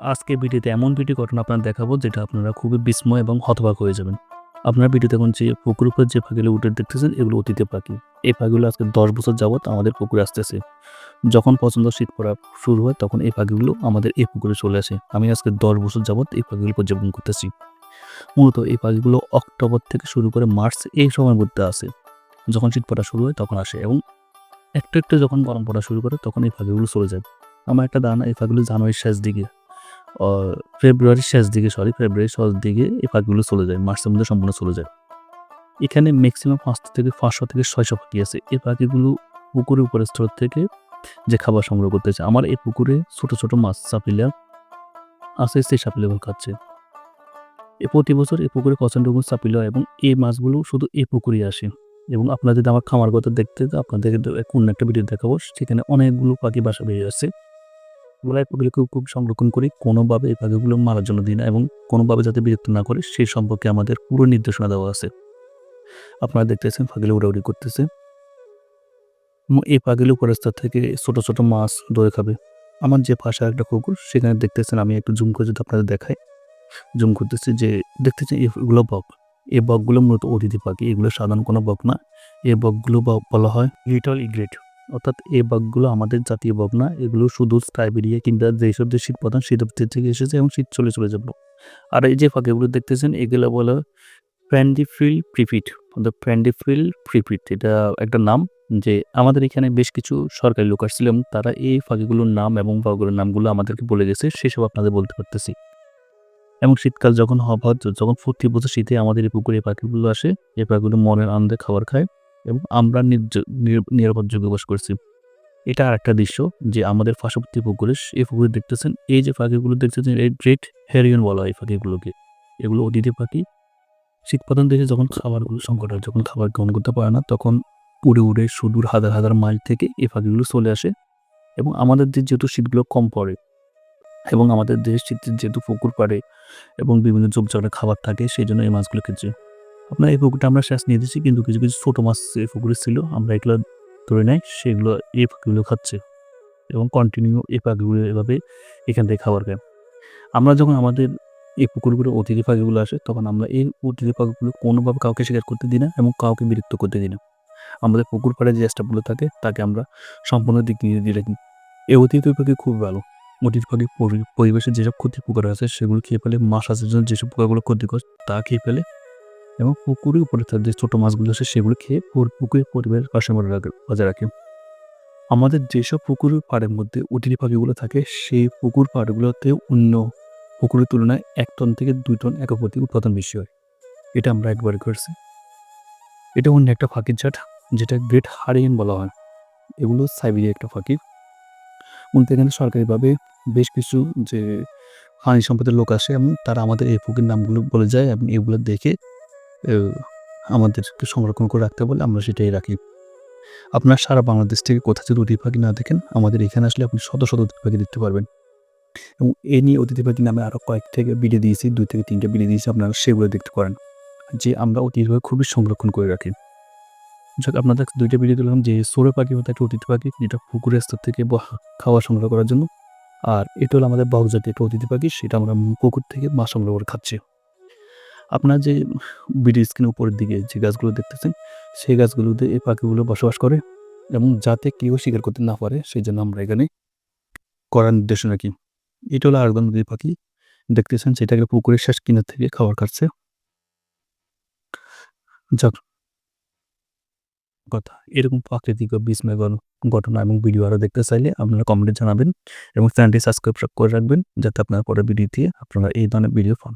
আজকে ভিডিওতে এমন ভিডিও ঘটনা আপনার দেখাবো যেটা আপনারা খুবই বিস্ময় এবং হতবাক হয়ে যাবেন। আপনারা ভিডিওতে এখন যে পুকুর উপর যে পাখিগুলো উঠে দেখতেছেন, এগুলো অতীতে পাখি এই পাখিগুলো আজকে দশ বছর যাবৎ আমাদের পুকুরে আসতেছে। যখন পছন্দ শীত পড়া শুরু হয়, তখন এই পাখিগুলো আমাদের এই পুকুরে চলে আসে। আমি আজকে দশ বছর যাবত এই পাখিগুলো পর্যবেক্ষণ করতেছি। মূলত এই পাখিগুলো অক্টোবর থেকে শুরু করে মার্চ এই সময়ের মধ্যে আসে। যখন শীত পড়া শুরু হয়, তখন আসে এবং একটু একটু যখন গরম পড়া শুরু করে, তখন এই পাখিগুলো চলে যায়। আমার একটা ধারণা, এই পাখিগুলো জানুয়ারির শেষ দিকে ফেব্রুয়ারির শেষ দিকে সরি ফেব্রুয়ারির শেষ দিকে এই পাখিগুলো চলে যায়, মার্চের মধ্যে সম্পূর্ণ চলে যায়। এখানে ম্যাক্সিমাম পাঁচশো থেকে পাঁচশো থেকে ছয়শো পাখি আছে। এই পাখিগুলো পুকুরের উপরের স্তর থেকে যে খাবার সংগ্রহ করতেছে আমার এই পুকুরে ছোট ছোট মাছ চাপিলা আছে, সেই চাপিলাগুলো খাচ্ছে। এ প্রতি বছর এই পুকুরে প্রচণ্ড চাপিলা এবং এই মাছগুলো শুধু এই পুকুরেই আসে। এবং আপনারা যদি আমার খামার কথা দেখতে তো আপনাদেরকে কোন একটা ভিডিও দেখাবো, সেখানে অনেকগুলো পাখি বাসা বেরিয়ে আসছে এই পাখিগুলোকে খুব সংরক্ষণ করি। কোনোভাবে এই পাখিগুলো মারার জন্য দিই না এবং কোনোভাবে যাতে বিরক্ত না করে, সেই সম্পর্কে আমাদের পুরো নির্দেশনা দেওয়া আছে। আপনারা দেখতেছেন পাখিগুলো উড়াউড়ি করতেছে। এই পাখিগুলো পরিস্তর থেকে ছোট ছোট মাছ ধরে খাবে। আমার যে পাশে একটা কুকুর, সেখানে দেখতেছেন আমি একটু জুম করে যদি আপনাদের দেখাই। জুম করতেছি যে, দেখতেছেন এগুলো বক। এই বকগুলো মূলত অতিথি পাখি। এগুলো সাধারণ কোনো বক না। এই বকগুলো বলা হয় লিটল ইগ্রেট অর্থাৎ এই বাঘগুলো আমাদের জাতীয় বক না, এগুলো শুধু সাইবেরিয়া কিংবা যেসব যে শীত প্রধান শীত থেকে এসেছে এবং শীত চলে চলে যাব। আর এই যে পাখিগুলো দেখতেছেন, এগুলো বলা প্যান্ডিফিল প্রিপিট অর্থাৎ প্যান্ডিফিল প্রিপিট এটা একটা নাম যে আমাদের এখানে বেশ কিছু সরকারি লোক আসছিল এবং তারা এই পাখিগুলোর নাম এবং পাখিগুলোর নামগুলো আমাদেরকে বলে গেছে, সেসব আপনাদের বলতে পারতেছি। এবং শীতকাল যখন হওয়া, যখন ফুর্তি বছর শীতে আমাদের এই পুকুরে পাখিগুলো আসে, এই পাখিগুলো মনের আনন্দে খাবার খায়। এবং আমরা নিরাপদযোগ্য বাস করছি। এটা আর একটা দৃশ্য যে আমাদের পার্শ্ববর্তী পুকুরে এই পুকুরে দেখতেছেন, এই যে পাখিগুলো দেখতেছেন, এই গ্রেট হেরিয়ন বলা হয় পাখিগুলোকে এগুলো অতিথি পাখি শীত প্রধান দেশে যখন খাবারগুলো সংকট হয়, যখন খাবার গ্রহণ করতে পারে না, তখন উড়ে উড়ে সুদূর হাজার হাজার মাইল থেকে এই পাখিগুলো চলে আসে এবং আমাদের দেশ যেহেতু শীতগুলো কম পড়ে এবং আমাদের দেশ শীতের যেহেতু পুকুর পাড়ে এবং বিভিন্ন চোপচাপের খাবার থাকে, সেই জন্য এই মাছগুলো খেয়েছে আপনার এই পুকুরটা আমরা শেষ নিয়ে দিচ্ছি কিন্তু কিছু কিছু ছোটো মাছ এই পুকুরে ছিল, আমরা এগুলো ধরে নেই, সেগুলো এই পাখিগুলো খাচ্ছে এবং কন্টিনিউ এই পাখিগুলো এভাবে এখান থেকে খাবার খায়। আমরা যখন আমাদের এই পুকুরগুলো অতিথি পাখিগুলো আসে, তখন আমরা এই অতিথি পাখিগুলো কোনোভাবে কাউকে শিকার করতে দিই না এবং কাউকে বিরক্ত করতে দিই না। আমাদের পুকুর পাড়ে যে স্টাফগুলো থাকে, তাকে আমরা সম্পূর্ণ দিক নিয়ে দিয়ে রাখি। এই অতিথি পাখি খুব ভালো। অতিথি পাখি পরি- পরিবেশে যেসব ক্ষতি পোকার আছে, সেগুলো খেয়ে ফেলে, মাছ চাষের জন্য যেসব পোকাগুলো ক্ষতিকর, তা খেয়ে ফেলে এবং পুকুরের উপরে তার যে ছোটো মাছগুলো আছে, সেগুলো খেয়ে পুকুরের পরিবেশ ভারসাম্য রাখে, বজায় রাখে। আমাদের যেসব পুকুরের পাড়ের মধ্যে অতিথি পাখিগুলো থাকে, সেই পুকুর পাড়গুলোতে অন্য পুকুরের তুলনায় এক টন থেকে দুই টন একপতি উৎপাদন বেশি হয়। এটা আমরা একবার করছি এটা অন্য একটা ফাঁকির জাত যেটা গ্রেট হারিয়েন বলা হয়। এগুলো সাইবেরিয়া একটা ফাঁকি। মূলত এখানে সরকারিভাবে বেশ কিছু যে প্রাণী সম্পদের লোক আসে, এবং তারা আমাদের এই পুকুরের নামগুলো বলে যায়, এবং এগুলো দেখে আমাদেরকে সংরক্ষণ করে রাখতে বলে আমরা সেটাই রাখি। আপনার সারা বাংলাদেশ থেকে কোথাও যদি অতিথি পাখি না দেখেন, আমাদের এখানে আসলে আপনি শত শত অতিথি পাখি দেখতে পারবেন। এবং এ নিয়ে অতিথি পাখি নামে আরও কয়েক থেকে ভিডিও দিয়েছি, দুই থেকে তিনটে ভিডিও দিয়েছি, আপনারা সেগুলো দেখতে পারেন। যে আমরা অতিথি পাখি খুবই সংরক্ষণ করে রাখি। যাক, আপনাদের দুইটা ভিডিও দিলাম, যে সোরে পাখি হতো একটা অতিথি পাখি যেটা পুকুরের স্তর থেকে খাবার সংগ্রহ করার জন্য। আর এটা হলো আমাদের বক জাতীয় একটা অতিথি পাখি সেটা আমরা পুকুর থেকে মাছ সংগ্রহ করে খাচ্ছি। আপনার যে ভিডিও স্ক্রিনের উপরের দিকে যে গাছগুলো দেখতেছেন, সেই গাছগুলোতে এই পাখিগুলো বসবাস করে এবং যাতে কেউ শিকার করতে না পারে, সেই জন্য আমরা এখানে করার নির্দেশ রাখি। এটা হলো আরেকজন নদীর পাখি। দেখতেছেন সেটাকে পুকুরের শেষ কিনার থেকে খাবার খাচ্ছে। যাক। কথা। এরকম প্রাকৃতিক ও বিস্ময়কর ঘটনা এবং ভিডিও আরও দেখতে চাইলে আপনারা কমেন্টে জানাবেন এবং চ্যানেলটি সাবস্ক্রাইব করে রাখবেন, যাতে আপনার পরের ভিডিও দিয়ে আপনারা এই ধরনের ভিডিও পান।